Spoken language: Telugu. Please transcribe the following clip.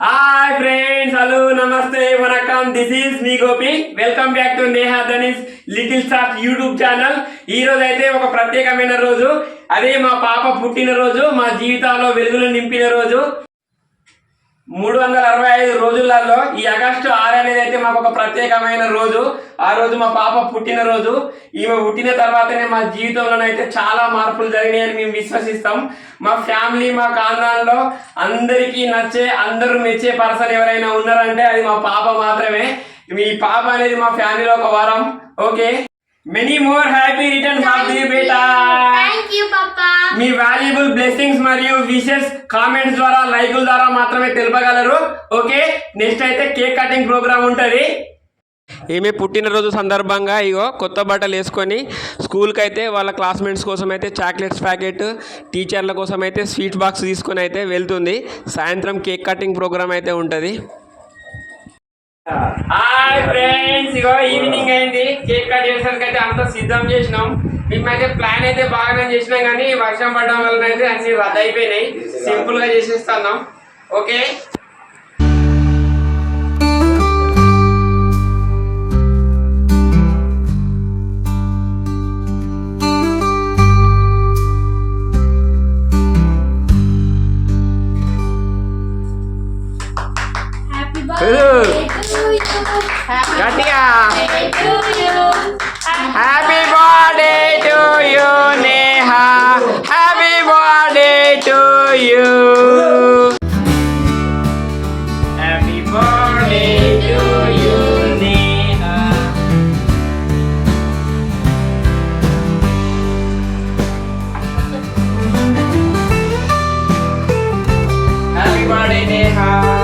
హాయ్ ఫ్రెండ్స్ హలో నమస్తే వనకం this is me Gopi welcome back to Neha Dhanis little star YouTube channel ఈ రోజు అయితే ఒక ప్రత్యేకమైన రోజు. అదే మా పాప పుట్టిన రోజు మా జీవితాల్లో వెలుగులు నింపిన రోజు. మూడు వందల అరవై ఐదు రోజులలో ఈ ఆగస్టు ఆరు అనేది అయితే మాకు ఒక ప్రత్యేకమైన రోజు. ఆ రోజు మా పాప పుట్టిన రోజు ఈమె పుట్టిన తర్వాతనే మా జీవితంలోనైతే చాలా మార్పులు జరిగినాయని మేము విశ్వసిస్తాం. మా ఫ్యామిలీ మా కాందాన్లో అందరికీ నచ్చే అందరూ మెచ్చే పర్సన్ ఎవరైనా ఉన్నారంటే అది మా పాప మాత్రమే. మీ పాప అనేది మా ఫ్యామిలీలో ఒక వరం. Okay? Many more happy return బేటా మీ వాల్యుబుల్ బ్లెస్సింగ్స్ మరియు విషెస్ కామెంట్స్ ద్వారా లైకుల ద్వారా మాత్రమే తెలుపగలరు. ఓకే నెక్స్ట్ అయితే కేక్ కటింగ్ ప్రోగ్రామ్ ఉంటుంది. ఈమె పుట్టినరోజు సందర్భంగా ఇగో కొత్త బట్టలు వేసుకొని స్కూల్కి అయితే వాళ్ళ క్లాస్మేట్స్ కోసం అయితే చాక్లెట్స్ ప్యాకెట్ టీచర్ల కోసం అయితే స్వీట్ బాక్స్ తీసుకొని అయితే వెళ్తుంది. సాయంత్రం కేక్ కటింగ్ ప్రోగ్రామ్ అయితే ఉంటుంది. హాయ్ ఫ్రెండ్స్ ఇగో ఈవినింగ్ అయింది. కేక్ కట్ చేసడానికి అయితే అంతా సిద్ధం చేసినాం. మేమైతే ప్లాన్ అయితే బాగానే చేసినాం కానీ వర్షం పడడం వలన అయితే అన్ని రద్దు అయిపోయినాయి. సింపుల్గా చేసేస్తున్నాం ఓకే హ్యాపీ Hello. ในยเด้อครับ